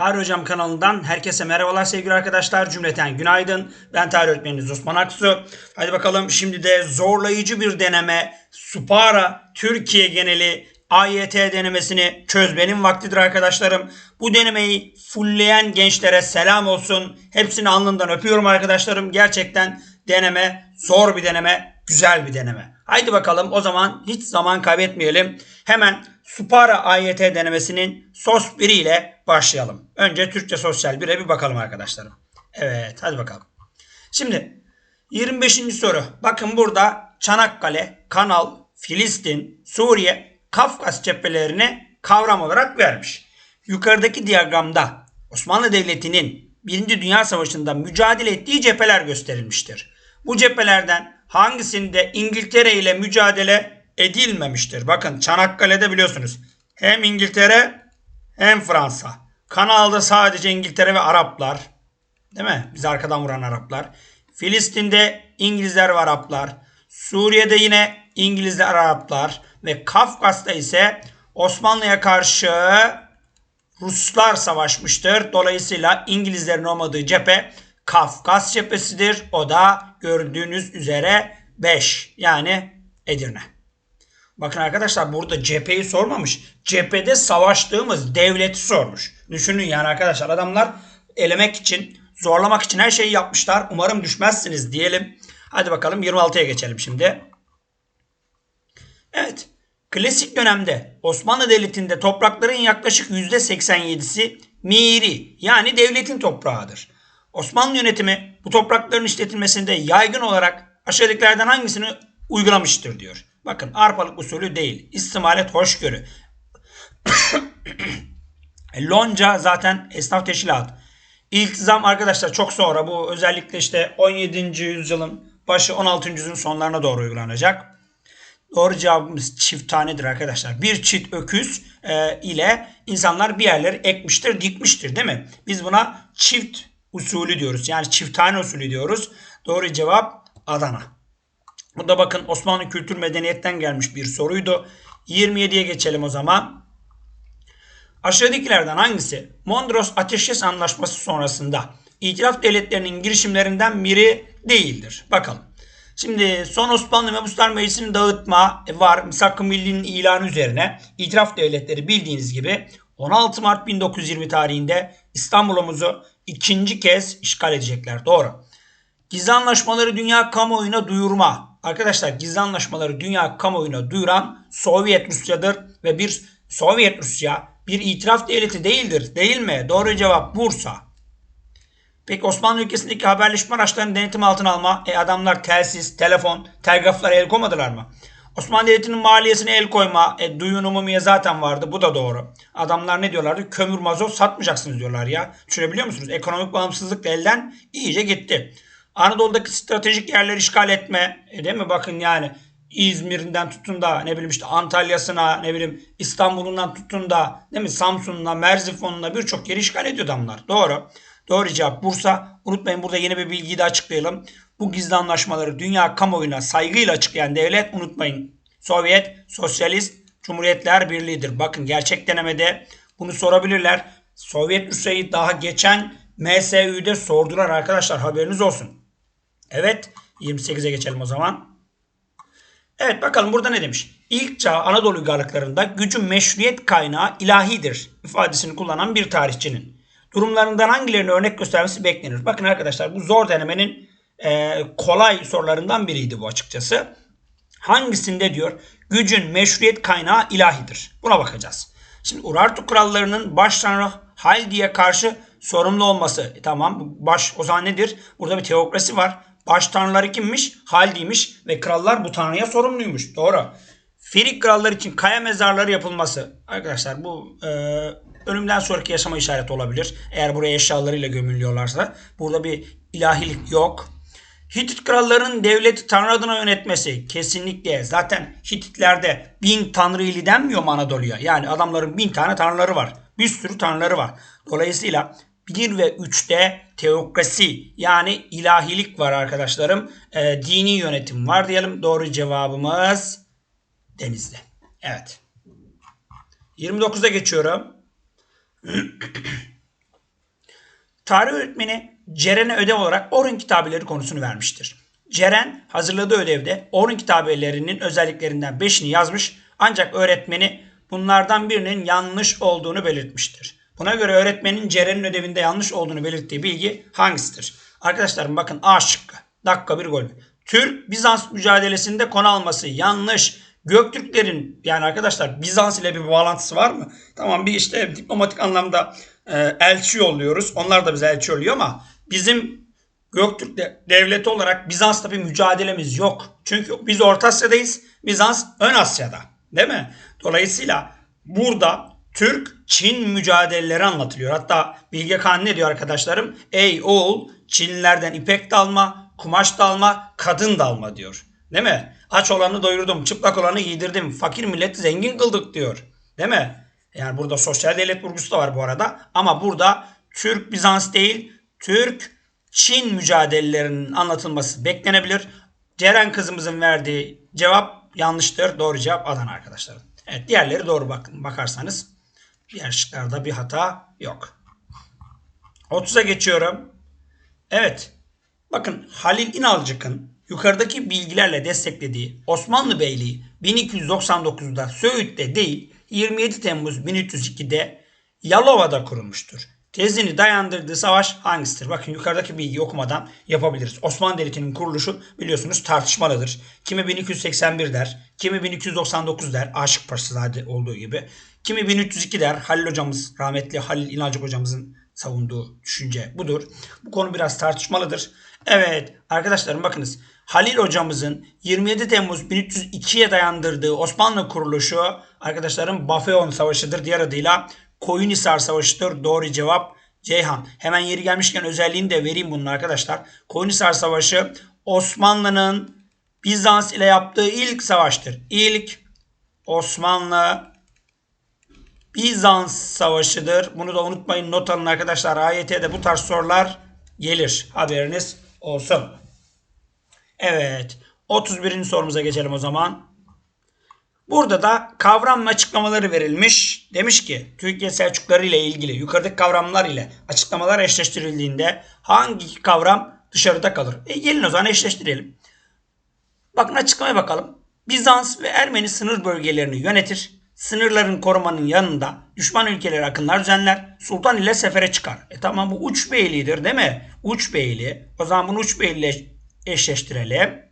Tarih Hocam kanalından herkese merhabalar sevgili arkadaşlar. Cümleten günaydın. Ben tarih öğretmeniniz Osman Aksu. Hadi bakalım şimdi de zorlayıcı bir deneme Supara Türkiye geneli AYT denemesini çözmenin vaktidir arkadaşlarım. Bu denemeyi fullleyen gençlere selam olsun. Hepsini alnından öpüyorum arkadaşlarım. Gerçekten deneme zor bir deneme, güzel bir deneme. Haydi bakalım o zaman hiç zaman kaybetmeyelim. Hemen Supara AYT denemesinin SOS 1 ile başlayalım. Önce Türkçe Sosyal 1'e bir bakalım arkadaşlarım. Evet hadi bakalım. Şimdi 25. soru. Bakın burada Çanakkale, Kanal, Filistin, Suriye, Kafkas cephelerini kavram olarak vermiş. Yukarıdaki diyagramda Osmanlı Devleti'nin 1. Dünya Savaşı'nda mücadele ettiği cepheler gösterilmiştir. Bu cephelerden hangisinde İngiltere ile mücadele edilmemiştir? Bakın Çanakkale'de biliyorsunuz hem İngiltere hem Fransa. Kanalda sadece İngiltere ve Araplar. Değil mi? Bizi arkadan vuran Araplar. Filistin'de İngilizler ve Araplar. Suriye'de yine İngilizler Araplar. Ve Kafkas'ta ise Osmanlı'ya karşı Ruslar savaşmıştır. Dolayısıyla İngilizlerin olmadığı cephe Kafkas cephesidir. O da gördüğünüz üzere 5 yani Edirne. Bakın arkadaşlar burada cepheyi sormamış. Cephede savaştığımız devleti sormuş. Düşünün yani arkadaşlar adamlar elemek için, zorlamak için her şeyi yapmışlar. Umarım düşmezsiniz diyelim. Hadi bakalım 26'ya geçelim şimdi. Evet. Klasik dönemde Osmanlı Devleti'nde toprakların yaklaşık %87'si miri yani devletin toprağıdır. Osmanlı yönetimi bu toprakların işletilmesinde yaygın olarak aşağıdakilerden hangisini uygulamıştır diyor. Bakın arpalık usulü değil. İstimalet hoşgörü. Lonca zaten esnaf teşkilat. İltizam arkadaşlar çok sonra bu özellikle işte 17. yüzyılın başı 16. yüzyılın sonlarına doğru uygulanacak. Doğru cevabımız çift tanedir arkadaşlar. Bir çift öküz e, ile insanlar bir yerleri ekmiştir, dikmiştir değil mi? Biz buna çift usulü diyoruz. Yani çift tane usulü diyoruz. Doğru cevap Adana. Bu da bakın Osmanlı kültür medeniyetten gelmiş bir soruydu. 27'ye geçelim o zaman. Aşağıdakilerden hangisi Mondros Ateşkes Anlaşması sonrasında itiraf devletlerinin girişimlerinden biri değildir? Bakalım. Şimdi son Osmanlı Mebuslar Meclisi'nin dağıtma var. Misak-ı Milli'nin ilanı üzerine itiraf devletleri bildiğiniz gibi 16 Mart 1920 tarihinde İstanbul'umuzu ikinci kez işgal edecekler. Doğru. Gizli anlaşmaları dünya kamuoyuna duyurma. Arkadaşlar gizli anlaşmaları dünya kamuoyuna duyuran Sovyet Rusya'dır ve bir Sovyet Rusya bir itiraf devleti değildir. Değil mi? Doğru cevap Bursa. Peki Osmanlı ülkesindeki haberleşme araçlarını denetim altına alma. E adamlar telsiz, telefon, telgraflara el koymadılar mı? Osmanlı Devleti'nin maliyesine el koyma. E, duyun umumiye zaten vardı. Bu da doğru. Adamlar ne diyorlardı? Kömür mazot satmayacaksınız diyorlar ya. Düşünebiliyor musunuz? Ekonomik bağımsızlık elden iyice gitti. Anadolu'daki stratejik yerleri işgal etme. E, değil mi? Bakın yani İzmir'inden tutun da ne bileyim işte Antalya'sına ne bileyim İstanbul'undan tutun da değil mi Samsun'una Merzifon'una birçok yeri işgal ediyor adamlar. Doğru. Doğru cevap Bursa. Unutmayın burada yeni bir bilgiyi de açıklayalım. Bu gizli anlaşmaları dünya kamuoyuna saygıyla açıklayan devlet unutmayın. Sovyet Sosyalist Cumhuriyetler Birliği'dir. Bakın gerçek denemede bunu sorabilirler. Sovyet Rusya'yı daha geçen MSÜ'de sordular arkadaşlar haberiniz olsun. Evet 28'e geçelim o zaman. Evet bakalım burada ne demiş? İlk çağ Anadolu uygarlıklarında gücün meşruiyet kaynağı ilahidir ifadesini kullanan bir tarihçinin. Durumlarından hangilerini örnek göstermesi beklenir? Bakın arkadaşlar bu zor denemenin e, kolay sorularından biriydi bu açıkçası. Hangisinde diyor gücün meşruiyet kaynağı ilahidir? Buna bakacağız. Şimdi Urartu krallarının baş tanrı Haldi'ye karşı sorumlu olması. E, tamam baş o zaman nedir? Burada bir teokrasi var. Baş tanrıları kimmiş? Haldi'ymiş ve krallar bu tanrıya sorumluymuş. Doğru. Firik krallar için kaya mezarları yapılması. Arkadaşlar bu e, ölümden sonraki yaşama işareti olabilir. Eğer buraya eşyalarıyla gömülüyorlarsa. Burada bir ilahilik yok. Hitit krallarının devleti tanrı adına yönetmesi kesinlikle zaten Hititlerde bin tanrı ili denmiyor mu Anadolu'ya? Yani adamların bin tane tanrıları var. Bir sürü tanrıları var. Dolayısıyla 1 ve 3'te teokrasi yani ilahilik var arkadaşlarım. E, dini yönetim var diyelim. Doğru cevabımız Denizli. Evet. 29'a geçiyorum. tarih öğretmeni Ceren'e ödev olarak Orhun kitabeleri konusunu vermiştir. Ceren hazırladığı ödevde Orhun kitabelerinin özelliklerinden 5'ini yazmış ancak öğretmeni bunlardan birinin yanlış olduğunu belirtmiştir. Buna göre öğretmenin Ceren'in ödevinde yanlış olduğunu belirttiği bilgi hangisidir? Arkadaşlarım bakın A şıkkı. Dakika bir gol. Türk-Bizans mücadelesinde konu alması yanlış. Göktürklerin yani arkadaşlar Bizans ile bir bağlantısı var mı? Tamam bir işte diplomatik anlamda e, elçi yolluyoruz. Onlar da bize elçi oluyor ama bizim Göktürk devleti olarak Bizans'ta bir mücadelemiz yok. Çünkü biz Orta Asya'dayız. Bizans ön Asya'da. Değil mi? Dolayısıyla burada Türk-Çin mücadeleleri anlatılıyor. Hatta Bilge Kağan ne diyor arkadaşlarım? Ey oğul Çinlilerden ipek dalma, kumaş dalma, kadın dalma diyor. Değil mi? Aç olanı doyurdum, çıplak olanı giydirdim, fakir milleti zengin kıldık diyor. Değil mi? Yani burada sosyal devlet vurgusu da var bu arada. Ama burada Türk-Bizans değil, Türk-Çin mücadelelerinin anlatılması beklenebilir. Ceren kızımızın verdiği cevap yanlıştır. Doğru cevap Adana arkadaşlarım. Evet diğerleri doğru bakın bakarsanız. Diğer şıklarda bir hata yok. 30'a geçiyorum. Evet. Bakın Halil İnalcık'ın yukarıdaki bilgilerle desteklediği Osmanlı Beyliği 1299'da Söğüt'te değil 27 Temmuz 1302'de Yalova'da kurulmuştur. Tezini dayandırdığı savaş hangisidir? Bakın yukarıdaki bilgiyi okumadan yapabiliriz. Osmanlı Devleti'nin kuruluşu biliyorsunuz tartışmalıdır. Kimi 1281 der, kimi 1299 der. Aşık Paşazade olduğu gibi. Kimi 1302 der. Halil hocamız, rahmetli Halil İnalcık hocamızın savunduğu düşünce budur. Bu konu biraz tartışmalıdır. Evet arkadaşlarım bakınız. Halil hocamızın 27 Temmuz 1302'ye dayandırdığı Osmanlı kuruluşu arkadaşlarım Bafeon Savaşı'dır. Diğer adıyla Koyunhisar Savaşı'dır. Doğru cevap Ceyhan. Hemen yeri gelmişken özelliğini de vereyim bunun arkadaşlar. Koyunhisar Savaşı Osmanlı'nın Bizans ile yaptığı ilk savaştır. İlk Osmanlı Bizans Savaşı'dır. Bunu da unutmayın not alın arkadaşlar. AYT'de bu tarz sorular gelir. Haberiniz olsun. Evet. 31. sorumuza geçelim o zaman. Burada da kavram açıklamaları verilmiş. Demiş ki Türkiye Selçukları ile ilgili yukarıdaki kavramlar ile açıklamalar eşleştirildiğinde hangi kavram dışarıda kalır? E gelin o zaman eşleştirelim. Bakın açıklamaya bakalım. Bizans ve Ermeni sınır bölgelerini yönetir. Sınırların korumanın yanında düşman ülkeleri akınlar düzenler. Sultan ile sefere çıkar. E tamam bu uç beyliğidir değil mi? Uç beyliği. O zaman bunu uç beyliği eşleştirelim.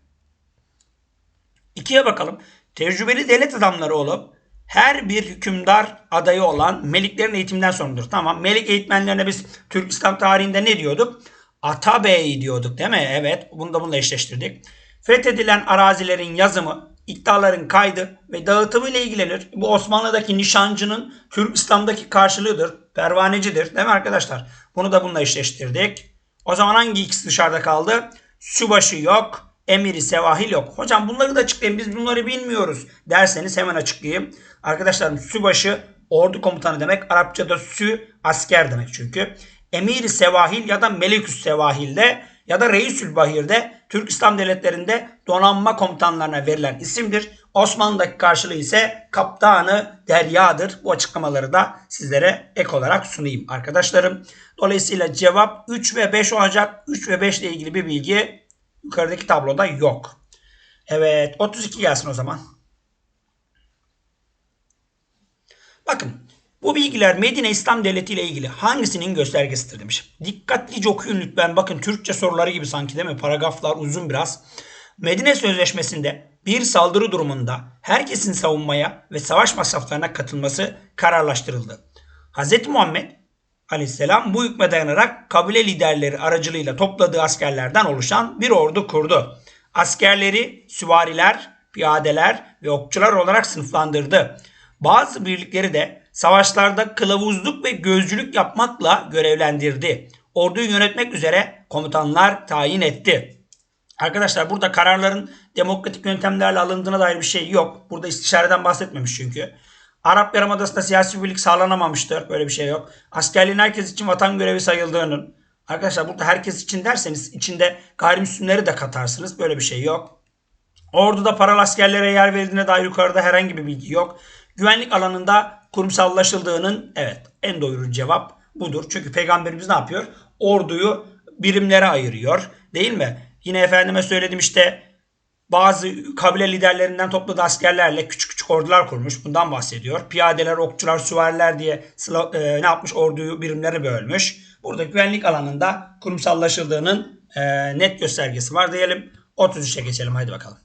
İkiye bakalım. Tecrübeli devlet adamları olup her bir hükümdar adayı olan meliklerin eğitimden sorumludur. Tamam melik eğitmenlerine biz Türk İslam tarihinde ne diyorduk? Atabey diyorduk değil mi? Evet bunu da bununla eşleştirdik. Fethedilen arazilerin yazımı, iddiaların kaydı ve dağıtımı ile ilgilenir. Bu Osmanlı'daki nişancının Türk İslam'daki karşılığıdır. Pervanecidir değil mi arkadaşlar? Bunu da bununla eşleştirdik. O zaman hangi ikisi dışarıda kaldı? Subaşı yok. Emiri sevahil yok. Hocam bunları da açıklayın biz bunları bilmiyoruz derseniz hemen açıklayayım. Arkadaşlarım subaşı ordu komutanı demek. Arapçada sü asker demek çünkü. Emiri sevahil ya da meliküs sevahilde ya da reisül bahirde Türk İslam devletlerinde donanma komutanlarına verilen isimdir. Osmanlı'daki karşılığı ise kaptanı deryadır. Bu açıklamaları da sizlere ek olarak sunayım arkadaşlarım. Dolayısıyla cevap 3 ve 5 olacak. 3 ve 5 ile ilgili bir bilgi yukarıdaki tabloda yok. Evet 32 gelsin o zaman. Bakın bu bilgiler Medine İslam Devleti ile ilgili hangisinin göstergesidir demiş. Dikkatlice okuyun lütfen. Bakın Türkçe soruları gibi sanki değil mi? Paragraflar uzun biraz. Medine Sözleşmesi'nde bir saldırı durumunda herkesin savunmaya ve savaş masraflarına katılması kararlaştırıldı. Hz. Muhammed Aleyhisselam bu hükme dayanarak kabile liderleri aracılığıyla topladığı askerlerden oluşan bir ordu kurdu. Askerleri süvariler, piyadeler ve okçular olarak sınıflandırdı. Bazı birlikleri de savaşlarda kılavuzluk ve gözcülük yapmakla görevlendirdi. Orduyu yönetmek üzere komutanlar tayin etti. Arkadaşlar burada kararların demokratik yöntemlerle alındığına dair bir şey yok. Burada istişareden bahsetmemiş çünkü. Arap Yarımadası'nda siyasi birlik sağlanamamıştır. Böyle bir şey yok. Askerliğin herkes için vatan görevi sayıldığının. Arkadaşlar burada herkes için derseniz içinde gayrimüslimleri de katarsınız. Böyle bir şey yok. Orduda paralı askerlere yer verildiğine dair yukarıda herhangi bir bilgi yok. Güvenlik alanında kurumsallaşıldığının evet en doyurucu cevap budur. Çünkü peygamberimiz ne yapıyor? Orduyu birimlere ayırıyor. Değil mi? Yine efendime söyledim işte bazı kabile liderlerinden topladığı askerlerle küçük küçük ordular kurmuş. Bundan bahsediyor. Piyadeler, okçular, süvariler diye e, ne yapmış? Orduyu birimlere bölmüş. Burada güvenlik alanında kurumsallaşıldığının e, net göstergesi var diyelim. 33'e geçelim. Haydi bakalım.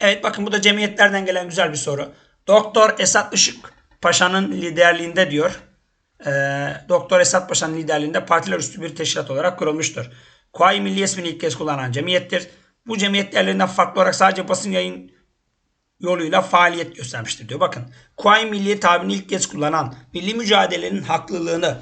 Evet bakın bu da cemiyetlerden gelen güzel bir soru. Doktor Esat Işık Paşa'nın liderliğinde diyor. E, Doktor Esat Paşa'nın liderliğinde partiler üstü bir teşkilat olarak kurulmuştur. Kuvayi Milli ismini ilk kez kullanan cemiyettir. Bu cemiyet diğerlerinden farklı olarak sadece basın yayın yoluyla faaliyet göstermiştir diyor. Bakın Kuvayi Milliye tabirini ilk kez kullanan, milli mücadelenin haklılığını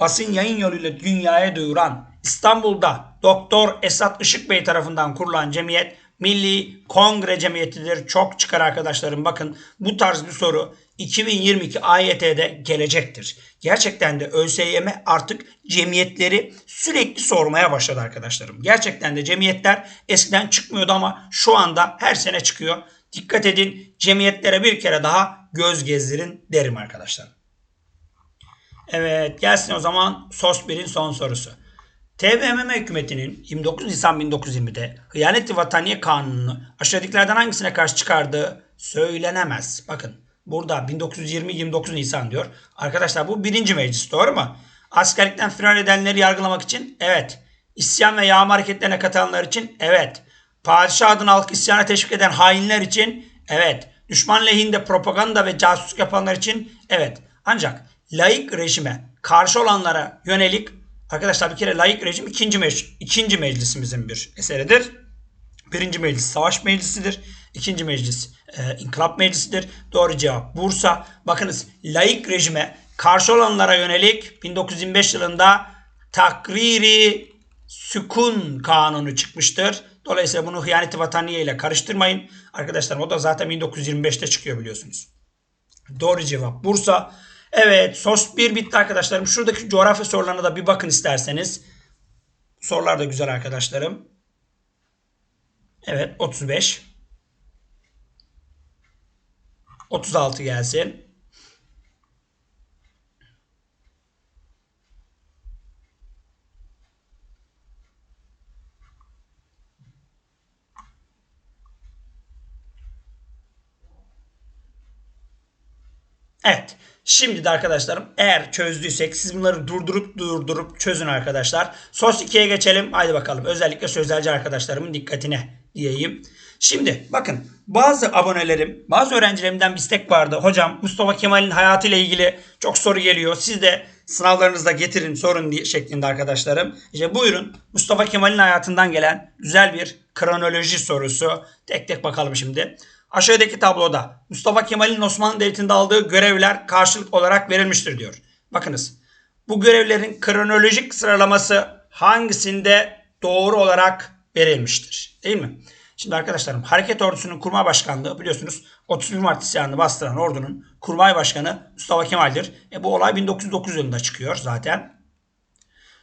basın yayın yoluyla dünyaya duyuran İstanbul'da Doktor Esat Işık Bey tarafından kurulan cemiyet Milli Kongre Cemiyeti'dir. Çok çıkar arkadaşlarım. Bakın bu tarz bir soru 2022 AYT'de gelecektir. Gerçekten de ÖSYM artık cemiyetleri sürekli sormaya başladı arkadaşlarım. Gerçekten de cemiyetler eskiden çıkmıyordu ama şu anda her sene çıkıyor. Dikkat edin cemiyetlere bir kere daha göz gezdirin derim arkadaşlar. Evet gelsin o zaman SOS 1'in son sorusu. TBMM hükümetinin 29 Nisan 1920'de Hıyaneti Vataniye Kanunu'nu aşağıdakilerden hangisine karşı çıkardığı söylenemez. Bakın burada 1920-29 Nisan diyor. Arkadaşlar bu birinci meclis doğru mu? Askerlikten firar edenleri yargılamak için evet. İsyan ve yağma hareketlerine katılanlar için evet. Padişah adına halk isyana teşvik eden hainler için evet. Düşman lehinde propaganda ve casusluk yapanlar için evet. Ancak laik rejime karşı olanlara yönelik Arkadaşlar bir kere layık rejim ikinci, meclis, ikinci meclisimizin bir eseridir. Birinci meclis savaş meclisidir. İkinci meclis e, inkılap meclisidir. Doğru cevap Bursa. Bakınız layık rejime karşı olanlara yönelik 1925 yılında takriri sükun kanunu çıkmıştır. Dolayısıyla bunu hıyaneti vataniye ile karıştırmayın. Arkadaşlar o da zaten 1925'te çıkıyor biliyorsunuz. Doğru cevap Bursa. Evet sos 1 bitti arkadaşlarım. Şuradaki coğrafya sorularına da bir bakın isterseniz. Sorular da güzel arkadaşlarım. Evet 35. 36 gelsin. Evet. Şimdi de arkadaşlarım eğer çözdüysek siz bunları durdurup durdurup çözün arkadaşlar. Sos 2'ye geçelim. Haydi bakalım. Özellikle sözelci arkadaşlarımın dikkatine diyeyim. Şimdi bakın bazı abonelerim, bazı öğrencilerimden bir istek vardı. Hocam Mustafa Kemal'in hayatıyla ilgili çok soru geliyor. Siz de sınavlarınızda getirin sorun diye şeklinde arkadaşlarım. İşte buyurun Mustafa Kemal'in hayatından gelen güzel bir kronoloji sorusu. Tek tek bakalım şimdi. Aşağıdaki tabloda Mustafa Kemal'in Osmanlı Devleti'nde aldığı görevler karşılık olarak verilmiştir diyor. Bakınız bu görevlerin kronolojik sıralaması hangisinde doğru olarak verilmiştir? Değil mi? Şimdi arkadaşlarım Hareket Ordusu'nun kurmay başkanlığı biliyorsunuz 31 Mart isyanını bastıran ordunun kurmay başkanı Mustafa Kemal'dir. E, bu olay 1909 yılında çıkıyor zaten.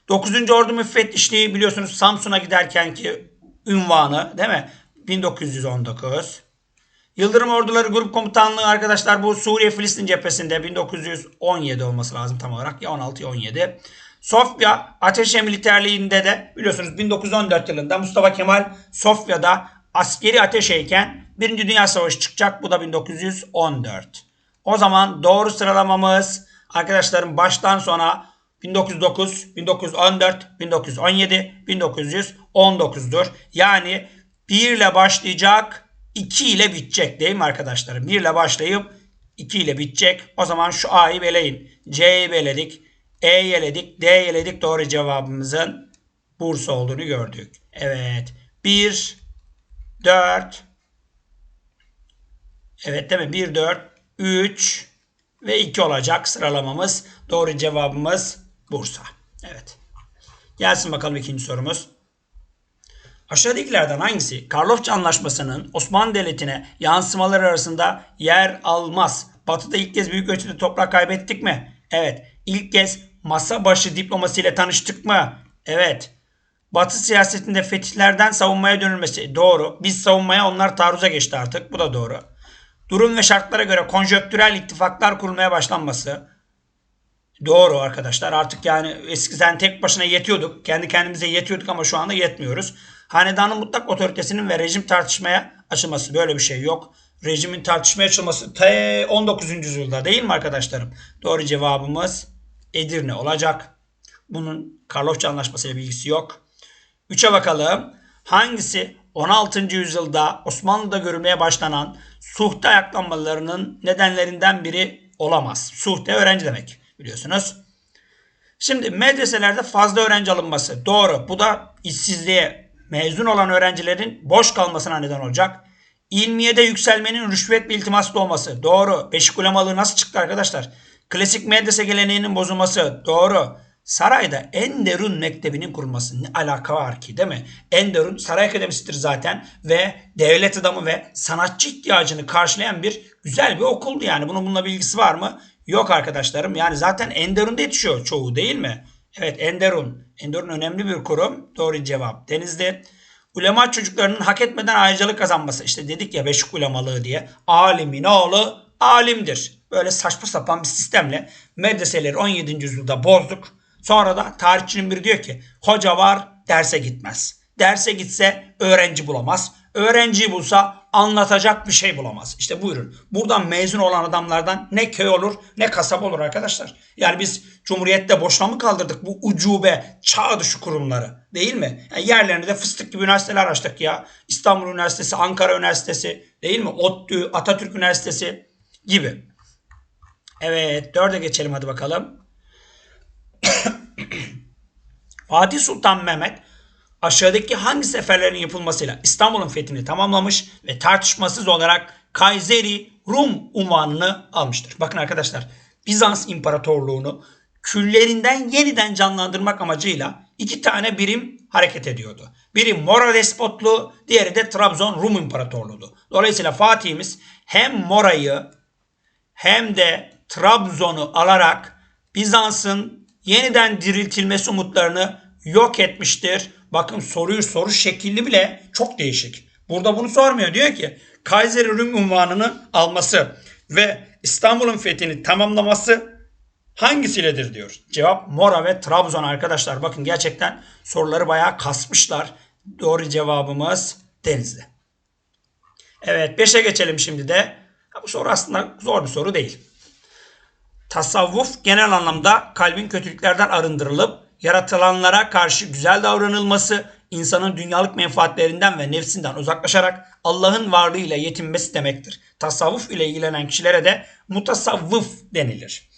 9. Ordu müfettişliği biliyorsunuz Samsun'a giderkenki ünvanı değil mi? 1919. Yıldırım Orduları Grup Komutanlığı arkadaşlar bu Suriye Filistin cephesinde 1917 olması lazım tam olarak ya 16 ya 17. Sofya Ateşe Militerliğinde de biliyorsunuz 1914 yılında Mustafa Kemal Sofya'da askeri ateşeyken 1. Dünya Savaşı çıkacak. Bu da 1914. O zaman doğru sıralamamız arkadaşlarım baştan sona 1909, 1914, 1917, 1919'dur. Yani 1 ile başlayacak 2 ile bitecek değil mi arkadaşlarım? 1 ile başlayıp 2 ile bitecek. O zaman şu A'yı beleyin. C'yi beledik. E'yi eledik. D'yi eledik. Doğru cevabımızın Bursa olduğunu gördük. Evet. 1, 4, evet değil mi? 1, 4, 3 ve 2 olacak sıralamamız. Doğru cevabımız Bursa. Evet. Gelsin bakalım ikinci sorumuz. Aşağıdakilerden hangisi Karlofça Anlaşması'nın Osmanlı Devleti'ne yansımaları arasında yer almaz? Batı'da ilk kez büyük ölçüde toprak kaybettik mi? Evet. İlk kez masa başı diplomasıyla tanıştık mı? Evet. Batı siyasetinde fetihlerden savunmaya dönülmesi doğru. Biz savunmaya onlar taarruza geçti artık. Bu da doğru. Durum ve şartlara göre konjöktürel ittifaklar kurulmaya başlanması. Doğru arkadaşlar artık yani eskiden tek başına yetiyorduk. Kendi kendimize yetiyorduk ama şu anda yetmiyoruz. Hanedanın mutlak otoritesinin ve rejim tartışmaya açılması böyle bir şey yok. Rejimin tartışmaya açılması t 19. yüzyılda değil mi arkadaşlarım? Doğru cevabımız Edirne olacak. Bunun Karlofça Anlaşması ile bilgisi yok. 3'e bakalım. Hangisi 16. yüzyılda Osmanlı'da görülmeye başlanan suhte ayaklanmalarının nedenlerinden biri olamaz? Suhte öğrenci demek biliyorsunuz. Şimdi medreselerde fazla öğrenci alınması doğru. Bu da işsizliğe mezun olan öğrencilerin boş kalmasına neden olacak. İlmiyede yükselmenin rüşvet bir iltimaslı olması doğru. Beşik ulemalığı nasıl çıktı arkadaşlar? Klasik medrese geleneğinin bozulması doğru. Sarayda Enderun Mektebi'nin kurulması ne alaka var ki değil mi? Enderun saray akademisidir zaten ve devlet adamı ve sanatçı ihtiyacını karşılayan bir güzel bir okuldu yani. Bunun bununla bilgisi var mı? Yok arkadaşlarım. Yani zaten Enderun'da yetişiyor çoğu değil mi? Evet Enderun. Enderun önemli bir kurum. Doğru cevap. Denizli. Ulema çocuklarının hak etmeden ayrıcalık kazanması. İşte dedik ya beşik ulemalığı diye. Alimin oğlu alimdir. Böyle saçma sapan bir sistemle medreseleri 17. yüzyılda bozduk. Sonra da tarihçinin biri diyor ki hoca var derse gitmez. Derse gitse öğrenci bulamaz. Öğrenciyi bulsa anlatacak bir şey bulamaz. İşte buyurun. Buradan mezun olan adamlardan ne köy olur ne kasaba olur arkadaşlar. Yani biz Cumhuriyet'te boşuna mı kaldırdık bu ucube çağ dışı kurumları değil mi? Yani yerlerine de fıstık gibi üniversiteler açtık ya. İstanbul Üniversitesi, Ankara Üniversitesi değil mi? ODTÜ, Atatürk Üniversitesi gibi. Evet dörde geçelim hadi bakalım. Fatih Sultan Mehmet aşağıdaki hangi seferlerin yapılmasıyla İstanbul'un fethini tamamlamış ve tartışmasız olarak Kayseri Rum unvanını almıştır. Bakın arkadaşlar Bizans İmparatorluğunu küllerinden yeniden canlandırmak amacıyla iki tane birim hareket ediyordu. Biri Mora Despotluğu, diğeri de Trabzon Rum İmparatorluğu. Dolayısıyla Fatih'imiz hem Mora'yı hem de Trabzon'u alarak Bizans'ın yeniden diriltilmesi umutlarını yok etmiştir. Bakın soruyu soru şekilli bile çok değişik. Burada bunu sormuyor. Diyor ki Kayseri Rum unvanını alması ve İstanbul'un fethini tamamlaması hangisiyledir diyor. Cevap Mora ve Trabzon arkadaşlar. Bakın gerçekten soruları bayağı kasmışlar. Doğru cevabımız Denizli. Evet 5'e geçelim şimdi de. Bu soru aslında zor bir soru değil. Tasavvuf genel anlamda kalbin kötülüklerden arındırılıp yaratılanlara karşı güzel davranılması, insanın dünyalık menfaatlerinden ve nefsinden uzaklaşarak Allah'ın varlığıyla yetinmesi demektir. Tasavvuf ile ilgilenen kişilere de mutasavvıf denilir.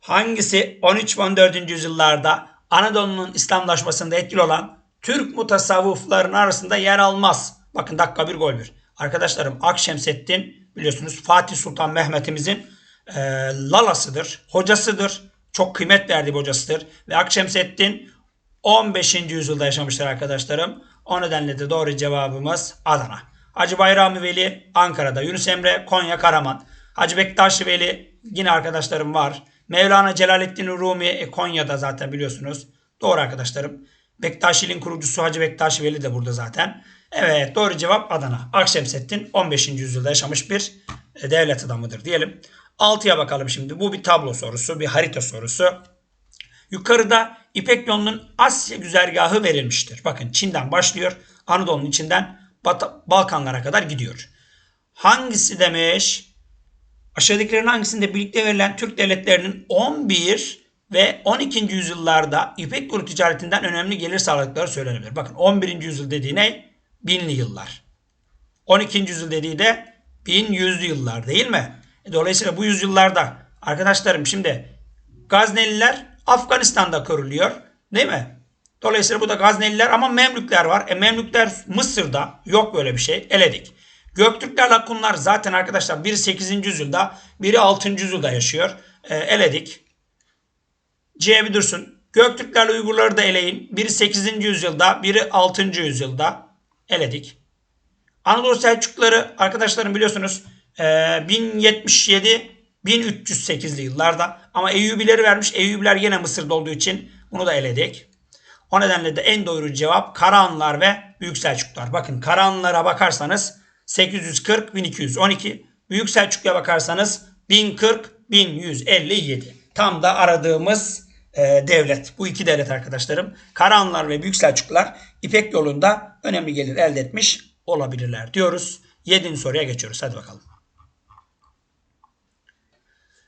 Hangisi 13 ve 14. yüzyıllarda Anadolu'nun İslamlaşmasında etkili olan Türk mutasavvıfların arasında yer almaz? Bakın dakika bir gol bir. Arkadaşlarım Akşemseddin biliyorsunuz Fatih Sultan Mehmet'imizin e, lalasıdır, hocasıdır. Çok kıymet verdiği bir hocasıdır. Ve Akşemseddin 15. yüzyılda yaşamıştır arkadaşlarım. O nedenle de doğru cevabımız Adana. Hacı Bayrami Veli Ankara'da. Yunus Emre Konya Karaman. Hacı Bektaşi Veli yine arkadaşlarım var. Mevlana Celaleddin Rumi e, Konya'da zaten biliyorsunuz. Doğru arkadaşlarım. Bektaşi'nin kurucusu Hacı Bektaşi Veli de burada zaten. Evet doğru cevap Adana. Akşemseddin 15. yüzyılda yaşamış bir e, devlet adamıdır diyelim. 6'ya bakalım şimdi. Bu bir tablo sorusu, bir harita sorusu. Yukarıda İpek yolunun Asya güzergahı verilmiştir. Bakın Çin'den başlıyor. Anadolu'nun içinden Bat Balkanlara kadar gidiyor. Hangisi demiş? Aşağıdakilerin hangisinde birlikte verilen Türk devletlerinin 11 ve 12. yüzyıllarda İpek yolu ticaretinden önemli gelir sağladıkları söylenebilir. Bakın 11. yüzyıl dediği ne? Binli yıllar. 12. yüzyıl dediği de 1100'lü yıllar değil mi? E, dolayısıyla bu yüzyıllarda arkadaşlarım şimdi Gazneliler Afganistan'da kuruluyor. Değil mi? Dolayısıyla bu da Gazneliler ama Memlükler var. E Memlükler Mısır'da. Yok böyle bir şey. Eledik. Göktürkler Lakunlar zaten arkadaşlar biri 8. yüzyılda biri 6. yüzyılda yaşıyor. E, eledik. C bir dursun. Göktürklerle Uygurları da eleyin. Biri 8. yüzyılda biri 6. yüzyılda. Eledik. Anadolu Selçukluları arkadaşlarım biliyorsunuz 1077 1308'li yıllarda ama Eyyubileri vermiş. Eyyubiler yine Mısır'da olduğu için bunu da eledik. O nedenle de en doğru cevap Karahanlılar ve Büyük Selçuklular. Bakın Karahanlılara bakarsanız 840 1212. Büyük Selçuklu'ya bakarsanız 1040 1157. tam da aradığımız e, devlet. Bu iki devlet arkadaşlarım. Karahanlılar ve Büyük Selçuklular İpek yolunda önemli gelir elde etmiş olabilirler diyoruz. Yedinci soruya geçiyoruz. Hadi bakalım.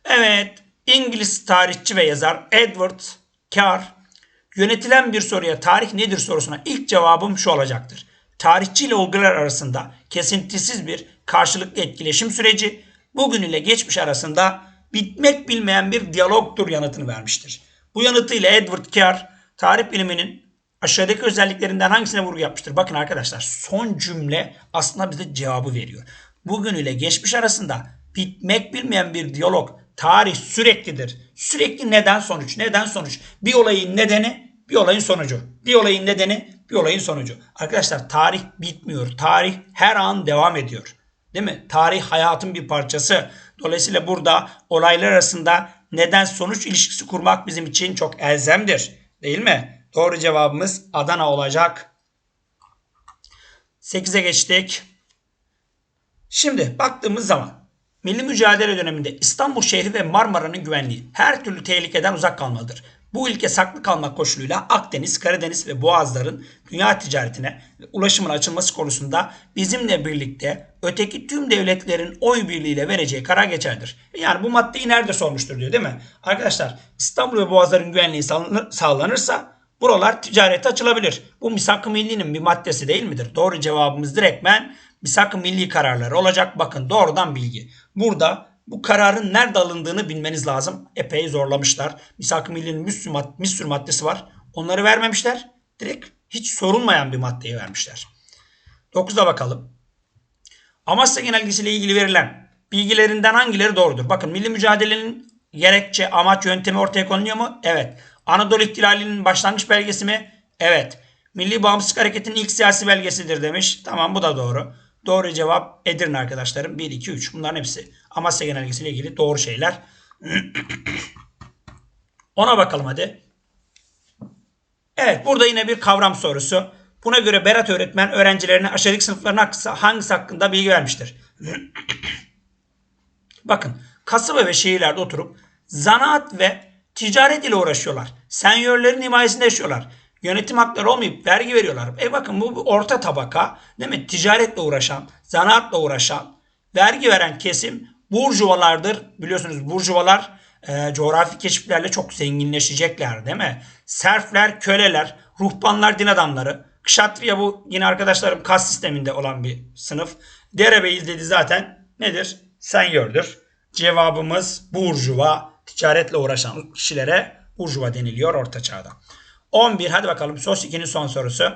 Evet, İngiliz tarihçi ve yazar Edward Carr yönetilen bir soruya tarih nedir sorusuna ilk cevabım şu olacaktır. Tarihçi ile olgular arasında kesintisiz bir karşılıklı etkileşim süreci bugün ile geçmiş arasında bitmek bilmeyen bir diyalogtur yanıtını vermiştir. Bu yanıtıyla Edward Carr tarih biliminin aşağıdaki özelliklerinden hangisine vurgu yapmıştır? Bakın arkadaşlar son cümle aslında bize cevabı veriyor. Bugün ile geçmiş arasında bitmek bilmeyen bir diyalog tarih süreklidir. Sürekli neden sonuç, neden sonuç. Bir olayın nedeni, bir olayın sonucu. Bir olayın nedeni, bir olayın sonucu. Arkadaşlar tarih bitmiyor. Tarih her an devam ediyor. Değil mi? Tarih hayatın bir parçası. Dolayısıyla burada olaylar arasında neden sonuç ilişkisi kurmak bizim için çok elzemdir. Değil mi? Doğru cevabımız Adana olacak. 8'e geçtik. Şimdi baktığımız zaman milli mücadele döneminde İstanbul şehri ve Marmara'nın güvenliği her türlü tehlikeden uzak kalmalıdır. Bu ülke saklı kalmak koşuluyla Akdeniz, Karadeniz ve Boğazların dünya ticaretine ve ulaşımın açılması konusunda bizimle birlikte öteki tüm devletlerin oy birliğiyle vereceği karar geçerlidir. Yani bu maddeyi nerede sormuştur diyor değil mi? Arkadaşlar İstanbul ve Boğazların güvenliği sağlanırsa buralar ticarete açılabilir. Bu misak-ı millinin bir maddesi değil midir? Doğru cevabımız direktmen misak-ı milli kararları olacak. Bakın doğrudan bilgi. Burada bu kararın nerede alındığını bilmeniz lazım. Epey zorlamışlar. Misak-ı Milli'nin bir sürü, mad- bir sürü maddesi var. Onları vermemişler. Direkt hiç sorulmayan bir maddeyi vermişler. 9'da bakalım. Amasya genelgesiyle ilgili verilen bilgilerinden hangileri doğrudur? Bakın milli mücadelenin gerekçe, amaç, yöntemi ortaya konuluyor mu? Evet. Anadolu İhtilali'nin başlangıç belgesi mi? Evet. Milli Bağımsızlık Hareketi'nin ilk siyasi belgesidir demiş. Tamam bu da doğru. Doğru cevap Edirne arkadaşlarım. 1, 2, 3. Bunların hepsi Amasya Genelgesi ile ilgili doğru şeyler. Ona bakalım hadi. Evet burada yine bir kavram sorusu. Buna göre Berat öğretmen öğrencilerine aşağıdaki sınıfların hangisi hakkında bilgi vermiştir? Bakın kasaba ve şehirlerde oturup zanaat ve ticaret ile uğraşıyorlar. Senyörlerin himayesinde yaşıyorlar. Yönetim hakları olmayıp vergi veriyorlar. E bakın bu orta tabaka değil mi? Ticaretle uğraşan, zanaatla uğraşan, vergi veren kesim burjuvalardır. Biliyorsunuz burjuvalar e, coğrafi keşiflerle çok zenginleşecekler değil mi? Serfler, köleler, ruhbanlar, din adamları. Kşatriya bu yine arkadaşlarım kas sisteminde olan bir sınıf. Derebeyiz dedi zaten nedir? Senyördür. Cevabımız burjuva. Ticaretle uğraşan kişilere burjuva deniliyor orta çağda. 11 hadi bakalım sos 2'nin son sorusu.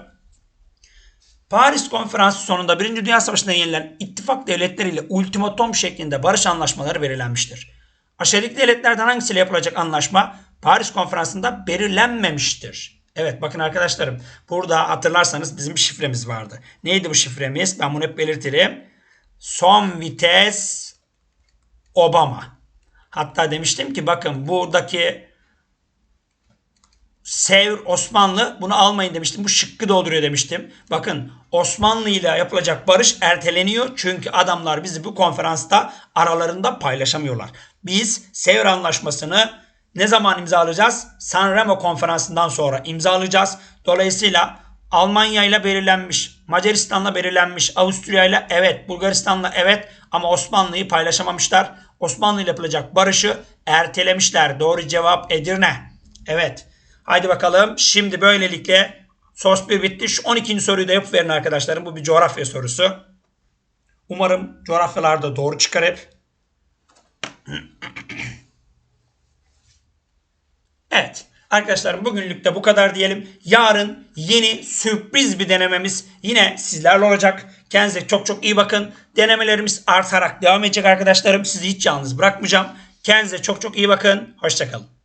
Paris Konferansı sonunda 1. Dünya Savaşı'nda yenilen ittifak devletleriyle ultimatom şeklinde barış anlaşmaları belirlenmiştir. Aşağıdaki devletlerden hangisiyle yapılacak anlaşma Paris Konferansı'nda belirlenmemiştir. Evet bakın arkadaşlarım burada hatırlarsanız bizim bir şifremiz vardı. Neydi bu şifremiz? Ben bunu hep belirtirim. Son vites Obama. Hatta demiştim ki bakın buradaki Sevr Osmanlı bunu almayın demiştim. Bu şıkkı dolduruyor demiştim. Bakın Osmanlı ile yapılacak barış erteleniyor. Çünkü adamlar bizi bu konferansta aralarında paylaşamıyorlar. Biz Sevr Anlaşması'nı ne zaman imzalayacağız? San Remo konferansından sonra imzalayacağız. Dolayısıyla Almanya ile belirlenmiş, Macaristan'la belirlenmiş, Avusturya ile evet, Bulgaristan'la evet ama Osmanlı'yı paylaşamamışlar. Osmanlı ile yapılacak barışı ertelemişler. Doğru cevap Edirne. Evet. Haydi bakalım. Şimdi böylelikle sos bir bitti. Şu 12. soruyu da yapıp verin arkadaşlarım. Bu bir coğrafya sorusu. Umarım coğrafyalarda doğru çıkar hep. Evet. Arkadaşlar bugünlük de bu kadar diyelim. Yarın yeni sürpriz bir denememiz yine sizlerle olacak. Kendinize çok çok iyi bakın. Denemelerimiz artarak devam edecek arkadaşlarım. Sizi hiç yalnız bırakmayacağım. Kendinize çok çok iyi bakın. Hoşçakalın.